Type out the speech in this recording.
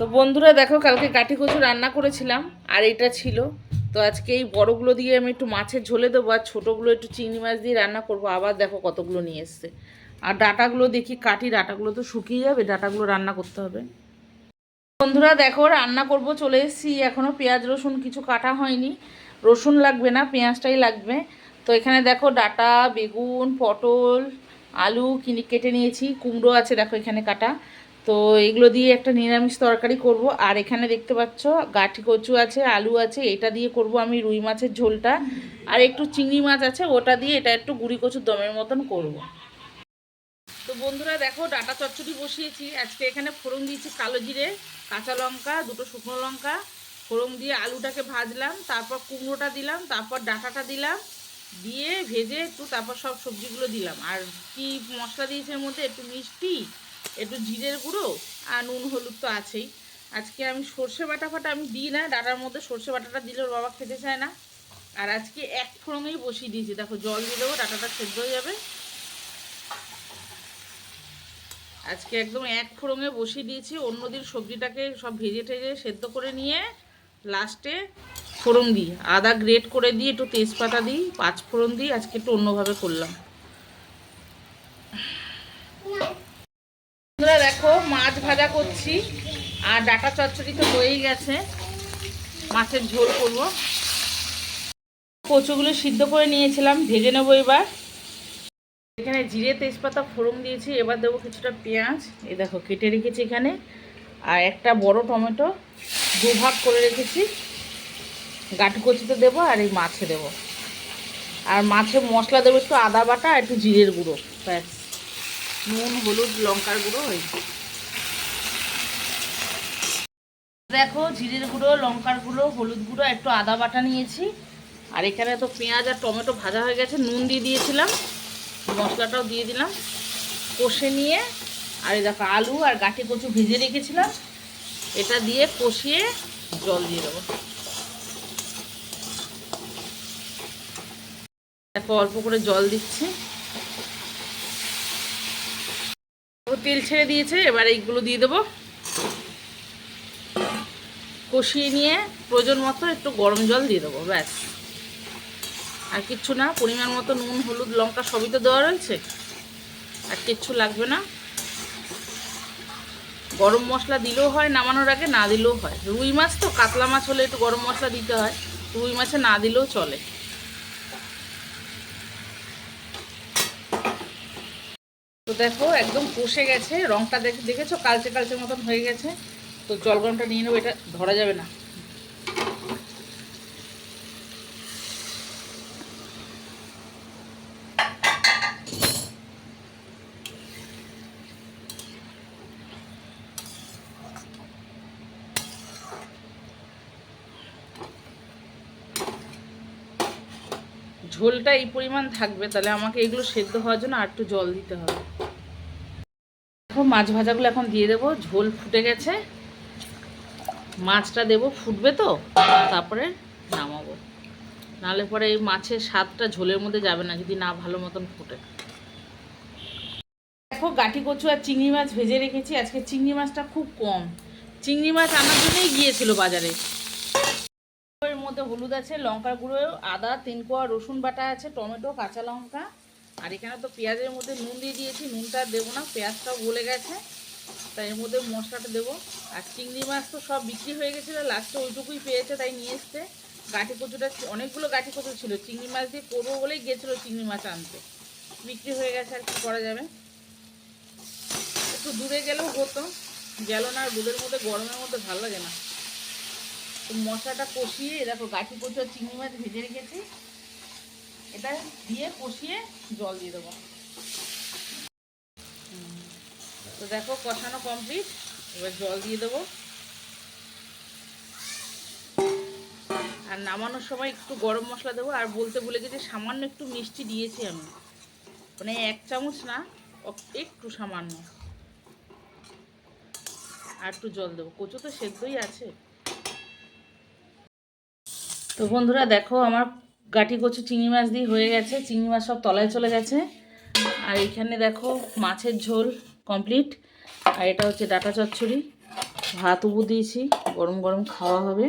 তো বন্ধুরা দেখো, কালকে কাঠি কচু রান্না করেছিলাম, আর এটা ছিল। তো আজকে এই বড়গুলো দিয়ে আমি একটু মাছের ঝোলে দেবো, আর ছোটোগুলো একটু চিংড়ি মাছ দিয়ে রান্না করব। আবার দেখো কতগুলো নিয়ে এসছে। আর ডাটাগুলো দেখি কাটি ডাটাগুলো তো শুকিয়ে যাবে, ডাটাগুলো রান্না করতে হবে। বন্ধুরা দেখো, রান্না করব, চলে এসেছি। এখনও পেঁয়াজ, রসুন কিছু কাটা হয়নি। রসুন লাগবে না, পেঁয়াজটাই লাগবে। তো এখানে দেখো ডাটা, বেগুন, পটল, আলু কিনে কেটে নিয়েছি। কুমড়ো আছে দেখো এখানে কাটা। তো এগুলো দিয়ে একটা নিরামিষ তরকারি করব। আর এখানে দেখতে পাচ্ছ, গাঠি কচু আছে, আলু আছে, এটা দিয়ে করব আমি রুই মাছের ঝোলটা। আর একটু চিংড়ি মাছ আছে, ওটা দিয়ে এটা একটু গুড়ি কচুর দমের মতন করব। তো বন্ধুরা দেখো, ডাটা চচ্চড়ি বসিয়েছি। আজকে এখানে ফোড়ন দিয়েছি কালো জিরে, কাঁচা লঙ্কা, দুটো শুকনো লঙ্কা। ফোড়ন দিয়ে আলুটাকে ভাজলাম, তারপর কুমড়োটা দিলাম, তারপর ডাটাটা দিলাম, দিয়ে ভেজে একটু তারপর সব সবজিগুলো দিলাম। আর কি মশলা দিয়েছে এর মধ্যে? একটু মিষ্টি একটু জিরের গুঁড়ো আর নুন হলুদ তো আছেই। আজকে আমি সর্ষে বাটা ফাটা আমি দিই না ডাটার মধ্যে সর্ষে বাটাটা দিলে ওর বাবা খেতে চায় না। আর আজকে এক ফোড়ঙেই বসিয়ে দিয়েছি, দেখো জল দেবো ডাটাটা সেদ্ধ হয়ে যাবে। আজকে একদম এক ফোড়ঙে বসিয়ে দিয়েছি, অন্যদিন সবজিটাকে সব ভেজে টেজে সেদ্ধ করে নিয়ে লাস্টে ফোড়ন দিই। আদা গ্রেট করে দিই একটু তেজপাতা দিই, পাঁচ ফোড়ন দিই, আজকে একটু অন্যভাবে করলাম বন্ধুরা দেখো মাছ ভাজা করছি। আর ডাটা চচ্চড়ি তো হয়েই গেছে। মাছের ঝোল করব। কচুগুলো সিদ্ধ করে নিয়েছিলাম, ভেজে নেব এবার। এখানে জিরে তেজপাতা ফোড়ন দিয়েছি, এবার দেবো কিছুটা পেঁয়াজ। এ দেখো, কেটে রেখেছি এখানে। আর একটা বড় টমেটো দু ভাগ করে রেখেছি। গাঠি কচিতে দেবো আর এই মাছে দেবো। আর মাছে মশলা দেবো একটু আদা বাটা আর একটু জিরের গুঁড়ো, ব্যাস। নুন, হলুদ, লঙ্কার গুঁড়ো হয়েছে দেখো, জিরের গুঁড়ো, লঙ্কার গুঁড়ো, হলুদ গুঁড়ো, একটু আদা বাটা নিয়েছি। আর এখানে তো পেঁয়াজ আর টমেটো ভাজা হয়ে গেছে, নুন দিয়ে দিয়েছিলাম, মশলাটাও দিয়ে দিলাম। কষে নিয়ে, আর এই দেখো, আলু আর গাঠি কচু ভেজে রেখেছিলাম। এটা দিয়ে কষিয়ে জল দিয়ে দেবো। দেখো, অল্প করে জল দিচ্ছি। তেল ছেড়ে দিয়েছে, এবার এইগুলো দিয়ে দেবো। কষিয়ে নিয়ে প্রয়োজন মতো একটু গরম জল দিয়ে দেবো, ব্যাস। আর কিচ্ছু না, পরিমাণ মতো নুন, হলুদ, লঙ্কা সবই তো দেওয়া রয়েছে। আর কিচ্ছু লাগবে না। গরম মশলা দিলেও হয়, নামানোর আগে না দিলেও হয়। রুই মাছ তো, কাতলা মাছ হলে একটু গরম মশলা দিতে হয়। রুই মাছে না দিলেও চলে। তো দেখো, একদম কষে গেছে। রংটা দেখে, দেখেছ? কালচে কালচে মতন হয়ে গেছে। তো জল গরমটা নিয়ে নেব, এটা ধরা যাবে না। ঝোলটা এই পরিমাণ থাকবে, তাহলে আমাকে এগুলো সেদ্ধ হওয়ার জন্য আর একটু জল দিতে হবে। দেখো, মাছ ভাজাগুলো এখন দিয়ে দেবো, ঝোল ফুটে গেছে। মাছটা দেবো, ফুটবে তো, তারপরে নামাবো। নাহলে পরে এই মাছের স্বাদটা ঝোলের মধ্যে যাবে না, যদি না ভালো মতন ফুটে। দেখো গাঠি কচু আর চিংড়ি মাছ ভেজে রেখেছি। আজকে চিংড়ি মাছটা খুব কম। চিংড়ি মাছ আনার জন্যই গিয়েছিল বাজারে। এর মধ্যে হলুদ আছে, লঙ্কার গুঁড়ো, আদা তিন কোয়া রসুন বাটা আছে, টমেটো, কাঁচা লঙ্কা। আর এখানে তো পেঁয়াজের মধ্যে নুন দিয়ে দিয়েছি, নুনটা দেবো না, পেঁয়াজটাও গলে গেছে। তাই এর মধ্যে মশলাটা দেবো। আর চিংড়ি মাছ তো সব বিক্রি হয়ে গেছিল লাস্টে ওইটুকুই পেয়েছে, তাই নিয়ে এসছে। গাঠি কচুটা অনেকগুলো গাঠি কচু ছিল, চিংড়ি মাছ দিয়ে করব বলেই গেছিল চিংড়ি মাছ আনতে। বিক্রি হয়ে গেছে আর কি করা যাবে। একটু দূরে গেলেও হতো, গেল না দুধের মধ্যে, গরমের মধ্যে ভালো লাগে না। তো মশলাটা কষিয়ে দেখো গাঠি কচু আর চিংড়ি মাছ ভেজে রেখেছি। এটা দিয়ে কষিয়ে জল দিয়ে দেবো। তো দেখো কষানো কমপ্লিট এবার জল দিয়ে দেবো। আর নামানোর সময় একটু গরম মশলা দেবো। আর বলতে ভুলে গেছি, সামান্য একটু মিষ্টি দিয়েছি আমি। মানে এক চামচ না একটু সামান্য। আর একটু জল দেবো। কচু তো সেদ্ধই আছে। তো বন্ধুরা, দেখো আমার গাঠি কচু চিংড়ি মাছ দিয়ে হয়ে গেছে। চিংড়ি মাছ সব তলায় চলে গেছে। আর এখানে দেখো মাছের ঝোল। কমপ্লিট আর এটা হচ্ছে ডাটা চচ্চড়ি। ভাত উবু দিয়েছি গরম গরম খাওয়া হবে।